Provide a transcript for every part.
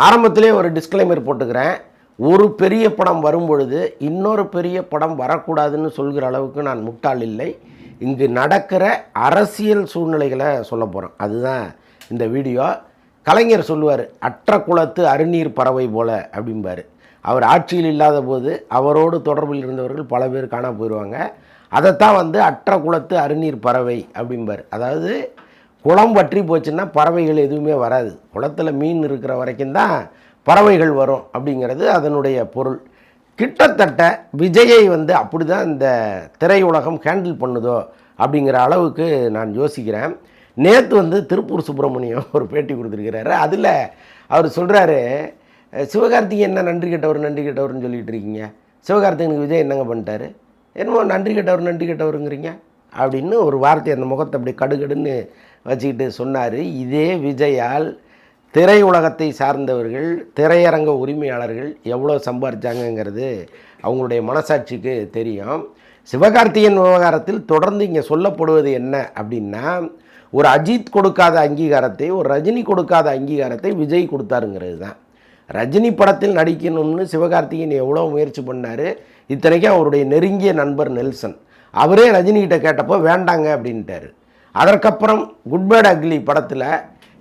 ஆரம்பத்திலே ஒரு டிஸ்க்ளைமர் போட்டுக்கிறேன். ஒரு பெரிய படம் வரும் பொழுது இன்னொரு பெரிய படம் வரக்கூடாதுன்னு சொல்கிற அளவுக்கு நான் முட்டாள் இல்லை. இங்கு நடக்கிற அரசியல் சூழ்நிலைகளை சொல்ல போகிறேன் அதுதான் இந்த வீடியோ. கலைஞர் சொல்லுவார் அற்ற குளத்து அருநீர் பறவை போல அப்படிம்பார். அவர் ஆட்சியில் இல்லாத போது அவரோடு தொடர்பில் இருந்தவர்கள் பல பேர் காண போயிடுவாங்க அதைத்தான் வந்து அற்ற குளத்து அருநீர் பறவை அப்படிம்பார். அதாவது குளம் வற்றி போச்சுன்னா பறவைகள் எதுவுமே வராது. குளத்தில் மீன் இருக்கிற வரைக்கும் தான் பறவைகள் வரும் அப்படிங்கிறது அதனுடைய பொருள். கிட்டத்தட்ட விஜயை வந்து அப்படி தான் இந்த திரையுலகம் ஹேண்டில் பண்ணுதோ அப்படிங்கிற அளவுக்கு நான் யோசிக்கிறேன். நேற்று வந்து திருப்பூர் சுப்பிரமணியம் ஒரு பேட்டி கொடுத்துருக்கிறாரு. அதில் அவர் சொல்கிறாரு சிவகார்த்திகை என்ன நன்றி கெட்டவர் நன்றி கெட்டவர்னு சொல்லிகிட்டு இருக்கீங்க. சிவகார்த்திகனுக்கு விஜய் என்னங்க பண்ணிட்டாரு? என்னமோ நன்றி கெட்டவர் நன்றி கெட்டவருங்கிறீங்க. அப்படின்னு ஒரு வார்த்தை அந்த முகத்தை அப்படி கடுகடுன்னு வச்சுக்கிட்டு சொன்னார் இதே விஜயால் திரையுலகத்தை சார்ந்தவர்கள் திரையரங்க உரிமையாளர்கள் எவ்வளோ சம்பாரிச்சாங்கங்கிறது அவங்களுடைய மனசாட்சிக்கு தெரியும். சிவகார்த்திகேயன் விவகாரத்தில் தொடர்ந்து இங்கே சொல்லப்படுவது என்ன அப்படின்னா ஒரு அஜித் கொடுக்காத அங்கீகாரத்தை ஒரு ரஜினி கொடுக்காத அங்கீகாரத்தை விஜய் கொடுத்தாருங்கிறது தான். ரஜினி படத்தில் நடிக்கணும்னு சிவகார்த்திகேயன் எவ்வளோ முயற்சி பண்ணார் இத்தனைக்கும் அவருடைய நெருங்கிய நண்பர் நெல்சன். அவரே ரஜினிகிட்ட கேட்டப்போ வேண்டாங்க அப்படின்ட்டார். அதற்கப்புறம் குட் பேட் அக்லி படத்தில்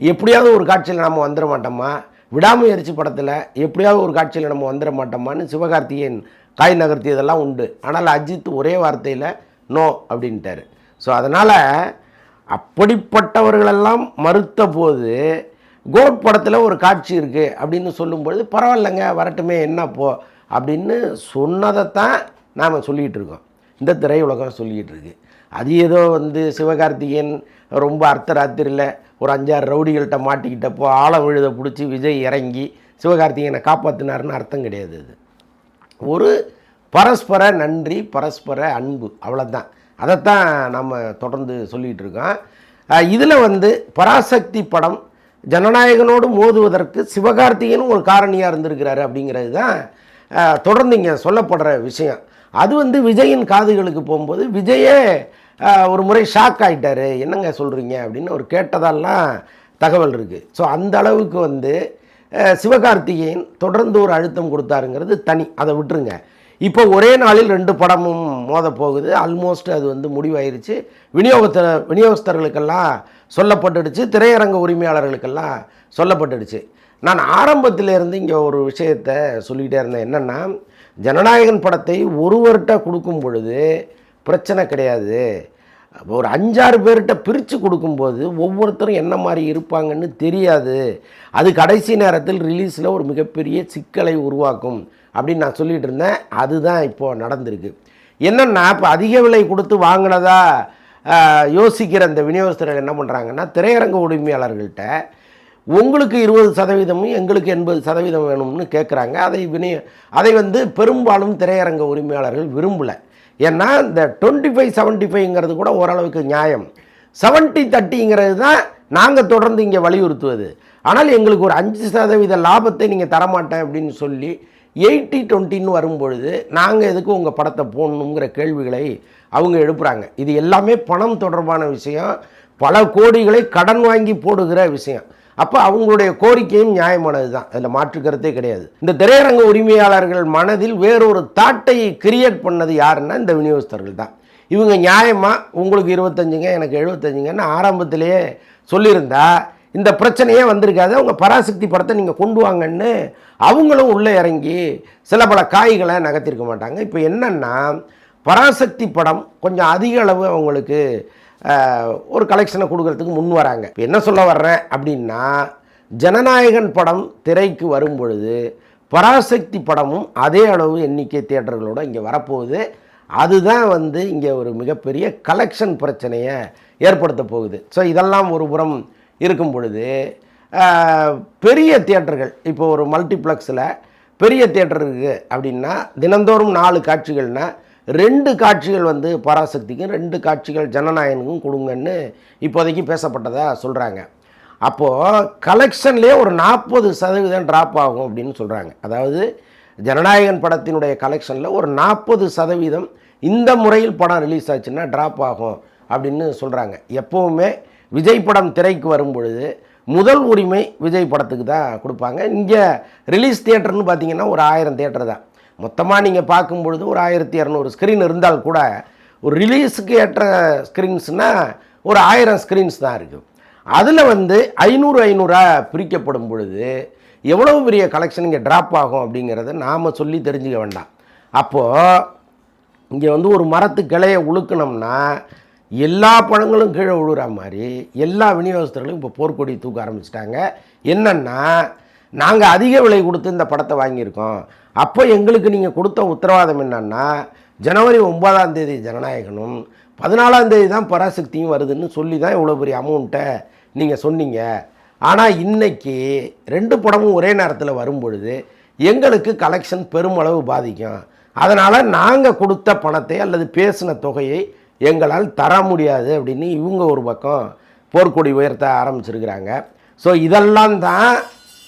எப்படியாவது ஒரு காட்சியில் நம்ம வந்துட மாட்டோமா? விடாமுயற்சி படத்தில் எப்படியாவது ஒரு காட்சியில் நம்ம வந்துட மாட்டோமான்னு சிவகார்த்திகேயன் காய் நகர்த்தியதெல்லாம் உண்டு. ஆனால் அஜித் ஒரே வார்த்தையில் நோ அப்படின்ட்டாரு. ஸோ அதனால் அப்படிப்பட்டவர்களெல்லாம் மறுத்த போது கோட் படத்தில் ஒரு காட்சி இருக்குது அப்படின்னு சொல்லும்பொழுது பரவாயில்லைங்க வரட்டுமே என்ன போ? அப்படின்னு சொன்னதைத்தான் நாம் சொல்லிகிட்டு இருக்கோம். இந்த திரையுலகம் சொல்லிகிட்டு இருக்குது அது ஏதோ வந்து சிவகார்த்திகேயன் ரொம்ப அர்த்தராத்திரியில் ஒரு அஞ்சாறு ரவுடிகள்கிட்ட மாட்டிக்கிட்டப்போ ஆழம் விழுத பிடிச்சி விஜய் இறங்கி சிவகார்த்திகேயனை காப்பாற்றினார்னு அர்த்தம் கிடையாது அது. ஒரு பரஸ்பர நன்றி பரஸ்பர அன்பு அவ்வளோதான் அதைத்தான் நம்ம தொடர்ந்து சொல்லிகிட்டு இருக்கோம். இதில் வந்து பராசக்தி படம் ஜனநாயகனோடு மோதுவதற்கு சிவகார்த்திகேயனும் ஒரு காரணியாக இருந்திருக்கிறாரு அப்படிங்கிறது தான் தொடர்ந்து இங்கே சொல்லப்படுற விஷயம். அது வந்து விஜயின் காதுகளுக்கு போகும்போது விஜயே ஒரு முறை ஷாக் ஆகிட்டார் என்னங்க சொல்கிறீங்க அப்படின்னு ஒரு கேட்டதெல்லாம் தகவல் இருக்குது ஸோ அந்த அளவுக்கு வந்து சிவகார்த்திகேயன் தொடர்ந்து ஒரு அழுத்தம் கொடுத்தாருங்கிறது தனி. அதை விட்டுருங்க. இப்போ ஒரே நாளில் ரெண்டு படமும் மோத போகுது. ஆல்மோஸ்ட் அது வந்து முடிவாயிருச்சு. விநியோகத்தை விநியோகஸ்தர்களுக்கெல்லாம் சொல்லப்பட்டுடுச்சு. திரையரங்க உரிமையாளர்களுக்கெல்லாம் சொல்லப்பட்டுடுச்சு. நான் ஆரம்பத்திலேருந்து இங்கே ஒரு விஷயத்தை சொல்லிக்கிட்டே இருந்தேன். என்னென்னா ஜனநாயகன் படத்தை ஒருவர்கிட்ட கொடுக்கும் பொழுது பிரச்சனை கிடையாது. ஒரு அஞ்சாறு பேர்கிட்ட பிரித்து கொடுக்கும்போது ஒவ்வொருத்தரும் என்ன மாதிரி இருப்பாங்கன்னு தெரியாது. அது கடைசி நேரத்தில் ரிலீஸில் ஒரு மிகப்பெரிய சிக்கலை உருவாக்கும் அப்படின்னு நான் சொல்லிகிட்டு இருந்தேன். அதுதான் இப்போது நடந்திருக்கு. என்னென்னா இப்போ அதிக விலை கொடுத்து வாங்கினதா யோசிக்கிற அந்த விநியோகஸ்தர்கள் என்ன பண்ணுறாங்கன்னா திரையரங்க உரிமையாளர்கள்ட்ட உங்களுக்கு இருபது சதவீதமும் எங்களுக்கு எண்பது சதவீதம் வேணும்னு கேட்குறாங்க அதை விநிய அதை வந்து பெரும்பாலும் திரையரங்க உரிமையாளர்கள் விரும்பலை. ஏன்னா இந்த டுவெண்ட்டி ஃபைவ் செவன்ட்டி ஃபைவ்ங்கிறது கூட ஓரளவுக்கு நியாயம். செவன்ட்டி தேர்ட்டிங்கிறது தான் நாங்கள் தொடர்ந்து இங்கே வலியுறுத்துவது. ஆனால் எங்களுக்கு ஒரு அஞ்சு சதவீத லாபத்தை நீங்கள் தரமாட்டேன் அப்படின்னு சொல்லி எயிட்டி டுவெண்ட்டின்னு வரும்பொழுது நாங்கள் எதுக்கு உங்கள் படத்தை போடணுங்கிற கேள்விகளை அவங்க எழுப்புகிறாங்க இது எல்லாமே பணம் தொடர்பான விஷயம். பல கோடிகளை கடன் வாங்கி போடுகிற விஷயம். அப்போ அவங்களுடைய கோரிக்கையும் நியாயமானது தான் அதில் மாற்றுக்கிறதே கிடையாது. இந்த திரையரங்க உரிமையாளர்கள் மனதில் வேறொரு தாட்டை கிரியேட் பண்ணது யாருன்னா இந்த விநியோகஸ்தர்கள் தான் இவங்க நியாயமாக உங்களுக்கு இருபத்தஞ்சுங்க எனக்கு எழுபத்தஞ்சுங்கன்னு ஆரம்பத்திலேயே சொல்லியிருந்தா இந்த பிரச்சனையே வந்திருக்காது அவங்க பராசக்தி படத்தை நீங்கள் கொண்டு வாங்கன்னு அவங்களும் உள்ளே இறங்கி சில பல காய்களை நகர்த்திருக்க மாட்டாங்க. இப்போ என்னென்னா பராசக்தி படம் கொஞ்சம் அதிக அளவு அவங்களுக்கு ஒரு கலெக்ஷனை கொடுக்கறதுக்கு முன் வராங்க. இப்போ என்ன சொல்ல வர்றேன் அப்படின்னா ஜனநாயகன் படம் திரைக்கு வரும் பொழுது பராசக்தி படமும் அதே அளவு எண்ணிக்கை தியேட்டர்களோட இங்கே வரப்போகுது. அதுதான் வந்து இங்கே ஒரு மிகப்பெரிய கலெக்ஷன் பிரச்சனையை ஏற்படுத்த போகுது. ஸோ இதெல்லாம் ஒரு புறம் இருக்கும் பொழுது பெரிய தியேட்டர்கள் இப்போ ஒரு மல்டிப்ளெக்ஸில் பெரிய தியேட்டர் இருக்குது அப்படின்னா தினந்தோறும் நாலு காட்சிகள்னால் ரெண்டு காட்சிகள் வந்து பராசக்திக்கும் ரெண்டு காட்சிகள் ஜனநாயகனுக்கும் கொடுங்கன்னு இப்போதைக்கு பேசப்பட்டதாக சொல்கிறாங்க அப்போது கலெக்ஷன்லேயே ஒரு நாற்பது சதவீதம் ட்ராப் ஆகும் அப்படின்னு சொல்கிறாங்க அதாவது ஜனநாயகன் படத்தினுடைய கலெக்ஷனில் ஒரு நாற்பது சதவீதம் இந்த முறையில் படம் ரிலீஸ் ஆச்சுன்னா ட்ராப் ஆகும் அப்படின்னு சொல்கிறாங்க எப்போவுமே விஜய் படம் திரைக்கு வரும் பொழுது முதல் உரிமை விஜய் படத்துக்கு தான் கொடுப்பாங்க. இங்கே ரிலீஸ் தியேட்டர்னு பார்த்தீங்கன்னா ஒரு ஆயிரம் தேட்டர் தான். மொத்தமாக நீங்கள் பார்க்கும் பொழுது ஒரு ஆயிரத்தி இரநூறு ஸ்க்ரீன் இருந்தால் கூட ஒரு ரிலீஸுக்கு ஏற்ற ஸ்க்ரீன்ஸ்னால் ஒரு ஆயிரம் ஸ்க்ரீன்ஸ் தான் இருக்குது அதில் வந்து ஐநூறு ஐநூறாக பிரிக்கப்படும் பொழுது எவ்வளோ பெரிய கலெக்ஷன் இங்கே ட்ராப் ஆகும் அப்படிங்கிறத நாம் சொல்லி தெரிஞ்சுக்க வேண்டாம். அப்போது இங்கே வந்து ஒரு மரத்து கிளையை உழுக்கணும்னா எல்லா பழங்களும் கீழே விழுகிற மாதிரி எல்லா விநியோகஸ்தர்களும் இப்போ போர்க்கொடி தூக்க ஆரம்பிச்சிட்டாங்க. என்னென்னா நாங்கள் அதிக விலை கொடுத்து இந்த படத்தை வாங்கியிருக்கோம். அப்போ எங்களுக்கு நீங்கள் கொடுத்த உத்தரவாதம் என்னன்னா ஜனவரி ஒன்பதாம் தேதி ஜனநாயகனும் பதினாலாம் தேதி தான் பராசக்தியும் வருதுன்னு சொல்லி தான் இவ்வளோ பெரிய அமௌண்ட்டை நீங்கள் சொன்னீங்க. ஆனால் இன்னைக்கு ரெண்டு படமும் ஒரே நேரத்தில் வரும் பொழுது எங்களுக்கு கலெக்ஷன் பெருமளவு பாதிக்கும். அதனால் நாங்கள் கொடுத்த பணத்தை அல்லது பேசின தொகையை எங்களால் தர முடியாது அப்படின்னு இவங்க ஒரு பக்கம் போர்க்கொடி உயர்த்த ஆரம்பிச்சிருக்கிறாங்க. ஸோ இதெல்லாம் தான்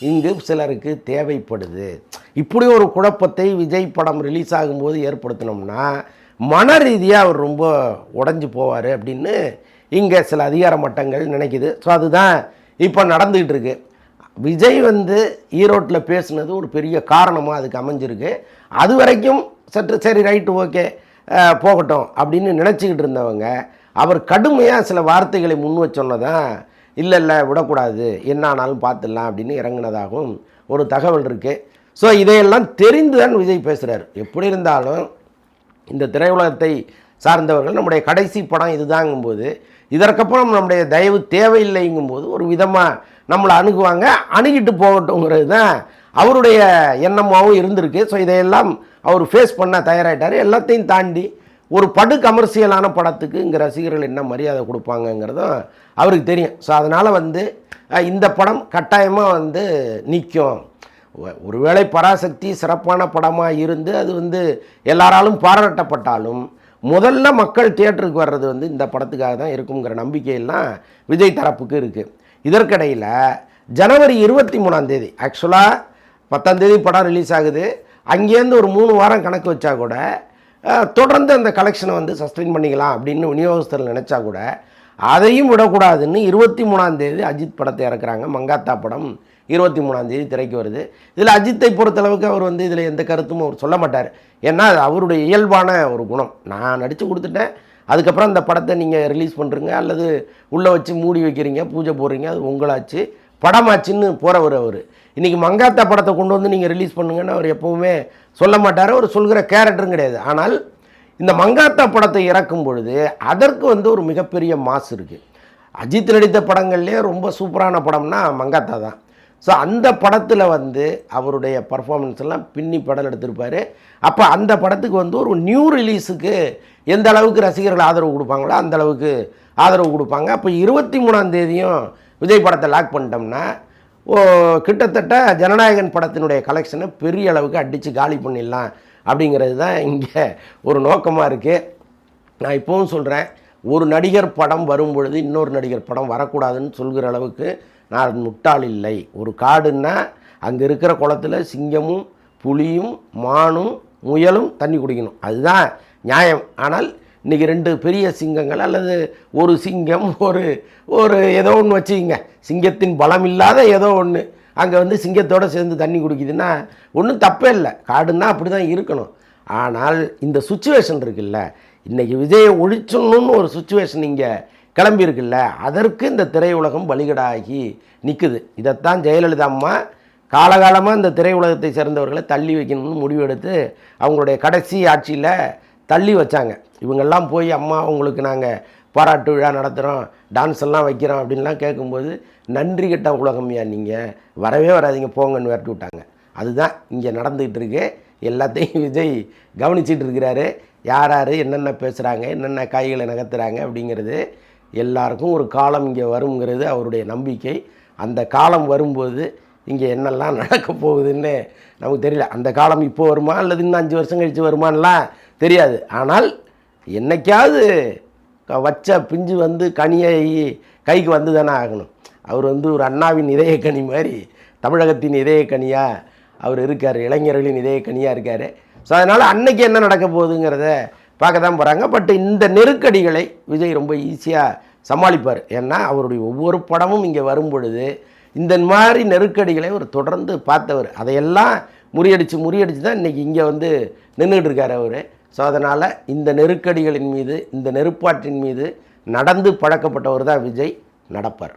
இங்கு சிலருக்கு தேவைப்படுது. இப்படி ஒரு குழப்பத்தை விஜய் படம் ரிலீஸ் ஆகும்போது ஏற்படுத்தினோம்னா மன ரீதியாக அவர் ரொம்ப உடஞ்சி போவார் அப்படின்னு இங்கே சில அதிகார மட்டங்கள் நினைக்குது. ஸோ அதுதான் இப்போ நடந்துக்கிட்டு இருக்கு. விஜய் வந்து ஈரோட்டில் பேசுனது ஒரு பெரிய காரணமாக அதுக்கு அமைஞ்சிருக்கு. அது வரைக்கும் சற்று சரி ரைட்டு ஓகே போகட்டும் அப்படின்னு நினச்சிக்கிட்டு இருந்தவங்க அவர் கடுமையாக சில வார்த்தைகளை முன் வச்சோன்னதான் இல்லை இல்லை விடக்கூடாது. என்ன ஆனாலும் பார்த்துடலாம் அப்படின்னு இறங்குனதாகவும் ஒரு தகவல் இருக்குது ஸோ இதையெல்லாம் தெரிந்து தான் விஜய் பேசுகிறார் எப்படி இருந்தாலும் இந்த திரையுலகத்தை சார்ந்தவர்கள் நம்முடைய கடைசி படம் இதுதாங்கும்போது இதற்கப்புறம் நம்முடைய தயவு தேவையில்லைங்கும்போது ஒரு விதமாக நம்மளை அணுகுவாங்க. அணுகிட்டு போகட்டுங்கிறது தான் அவருடைய எண்ணமாகவும் இருந்திருக்கு. ஸோ இதையெல்லாம் அவர் ஃபேஸ் பண்ண தயாராகிட்டார் எல்லாத்தையும் தாண்டி ஒரு படு கமர்ஷியலான படத்துக்கு இங்கே ரசிகர்கள் என்ன மரியாதை கொடுப்பாங்கங்கிறதும் அவருக்கு தெரியும். ஸோ அதனால் வந்து இந்த படம் கட்டாயமாக வந்து நிற்கும் ஒருவேளை பராசக்தி சிறப்பான படமாக இருந்து அது வந்து எல்லாராலும் பாராட்டப்பட்டாலும் முதல்ல மக்கள் தியேட்டருக்கு வர்றது வந்து இந்த படத்துக்காக தான் இருக்குங்கிற நம்பிக்கையெல்லாம் விஜய் தரப்புக்கு இருக்குது இதற்கிடையில் ஜனவரி இருபத்தி மூணாம் தேதி ஆக்சுவலாக பத்தாம் தேதி படம் ரிலீஸ் ஆகுது. அங்கேருந்து ஒரு மூணு வாரம் கணக்கு வச்சா கூட தொடர்ந்து அந்த கலெக்ஷனை வந்து சஸ்டெயின் பண்ணிக்கலாம் அப்படின்னு விநியோகஸ்தர் நினச்சா கூட அதையும் விடக்கூடாதுன்னு இருபத்தி மூணாந்தேதி அஜித் படத்தை இறக்குறாங்க. மங்காத்தா படம் இருபத்தி மூணாந்தேதி திரைக்கு வருது. இதில் அஜித்தை பொறுத்தளவுக்கு அவர் வந்து இதில் எந்த கருத்தும் அவர் சொல்ல மாட்டார். ஏன்னா அது அவருடைய இயல்பான ஒரு குணம். நான் நடித்து கொடுத்துட்டேன். அதுக்கப்புறம் இந்த படத்தை நீங்கள் ரிலீஸ் பண்ணுறீங்க அல்லது உள்ளே வச்சு மூடி வைக்கிறீங்க பூஜை போடுறீங்க அது உங்களாச்சு. படமாச்சுன்னு போகிறவர் அவர். இன்றைக்கி மங்காத்தா படத்தை கொண்டு வந்து நீங்கள் ரிலீஸ் பண்ணுங்கன்னு அவர் எப்போவுமே சொல்ல மாட்டார் அவர் சொல்கிற கேரக்டரும் கிடையாது. ஆனால் இந்த மங்காத்தா படத்தை இறக்கும் பொழுது அதற்கு வந்து ஒரு மிகப்பெரிய மாசு இருக்குது அஜித் நடித்த படங்கள்லேயே ரொம்ப சூப்பரான படம்னா மங்காத்தா தான். ஸோ அந்த படத்தில் வந்து அவருடைய பர்ஃபார்மன்ஸ் எல்லாம் பின்னி படம் எடுத்திருப்பார். அப்போ அந்த படத்துக்கு வந்து ஒரு நியூ ரிலீஸுக்கு எந்த அளவுக்கு ரசிகர்கள் ஆதரவு கொடுப்பாங்களோ அந்த அளவுக்கு ஆதரவு கொடுப்பாங்க. அப்போ இருபத்தி மூணாம் தேதியும் விஜய் படத்தை லாக் பண்ணிட்டோம்னா கிட்டத்தட்ட ஜனநாயகன் படத்தினுடைய கலெக்ஷனை பெரிய அளவுக்கு அடித்து காலி பண்ணிடலாம் அப்படிங்கிறது தான் இங்கே ஒரு நோக்கமாக இருக்குது நான் இப்போவும் சொல்கிறேன் ஒரு நடிகர் படம் வரும் பொழுது இன்னொரு நடிகர் படம் வரக்கூடாதுன்னு சொல்கிற அளவுக்கு நான் முட்டாள் இல்லை. ஒரு காடுன்னா அங்கே இருக்கிற குளத்துல சிங்கமும் புலியும் மானும் முயலும் தண்ணி குடிக்கணும். அதுதான் நியாயம். ஆனால் இன்றைக்கி ரெண்டு பெரிய சிங்கங்கள் அல்லது ஒரு சிங்கம் ஒரு ஒரு ஏதோ ஒன்று வச்சுக்கிங்க. சிங்கத்தின் பலம் இல்லாத ஏதோ ஒன்று அங்கே வந்து சிங்கத்தோட சேர்ந்து தண்ணி குடிக்குதுன்னா ஒன்றும் தப்பே இல்லை. காடுன்னா அப்படி தான் இருக்கணும். ஆனால் இந்த சுச்சுவேஷன் இருக்குல்ல இன்றைக்கி விஜயை ஒழிச்சணும்னு ஒரு சுச்சுவேஷன் இங்கே கிளம்பியிருக்குல்ல அதற்கு இந்த திரையுலகம் பலிகடாகி நிற்குது இதைத்தான் ஜெயலலிதா அம்மா காலகாலமாக இந்த திரையுலகத்தை சேர்ந்தவர்களை தள்ளி வைக்கணும்னு முடிவெடுத்து அவங்களுடைய கடைசி ஆட்சியில் தள்ளி வச்சாங்க. இவங்கெல்லாம் போய் அம்மா உங்களுக்கு நாங்கள் பாராட்டு விழா நடத்துகிறோம் டான்ஸ் எல்லாம் வைக்கிறோம் அப்படின்லாம் கேட்கும்போது நன்றி கெட்ட உலகம்யா நீங்கள் வரவே வராதீங்க போங்கன்னு விரட்டி விட்டாங்க. அதுதான் இங்கே நடந்துக்கிட்டு இருக்கு. எல்லாத்தையும் விஜய் கவனிச்சிட்டு இருக்கிறாரு. யார் யார் என்னென்ன பேசுகிறாங்க என்னென்ன காய்களை நகர்த்துறாங்க அப்படிங்கிறது எல்லாருக்கும் ஒரு காலம் இங்கே வருங்கிறது அவருடைய நம்பிக்கை. அந்த காலம் வரும்போது இங்கே என்னெல்லாம் நடக்க போகுதுன்னு நமக்கு தெரியல. அந்த காலம் இப்போ வருமா அல்லது இன்னும் அஞ்சு வருஷம் கழித்து வருமானலாம் தெரியாது. ஆனால் என்னைக்காவது வச்ச பிஞ்சு வந்து கனியாகி கைக்கு வந்து தானே ஆகணும். அவர் வந்து ஒரு அண்ணாவின் இதய கனி மாதிரி தமிழகத்தின் இதய கனியாக அவர் இருக்கார் இளைஞர்களின் இதய கனியாக இருக்கார். ஸோ அதனால் அன்னைக்கு என்ன நடக்க போகுதுங்கிறத பார்க்க தான் போகிறாங்க பட் இந்த நெருக்கடிகளை விஜய் ரொம்ப ஈஸியாக சமாளிப்பார். ஏன்னா அவருடைய ஒவ்வொரு படமும் இங்கே வரும் பொழுது இந்த மாதிரி நெருக்கடிகளை அவர் தொடர்ந்து பார்த்தவர். அதையெல்லாம் முறியடித்து முறியடித்து தான் இன்றைக்கி இங்கே வந்து நின்றுட்டு இருக்கார் அவர். ஸோ அதனால் இந்த நெருக்கடிகளின் மீது இந்த நெருப்பாற்றின் மீது நடந்து பழக்கப்பட்டவர் தான் விஜய் நடப்பார்.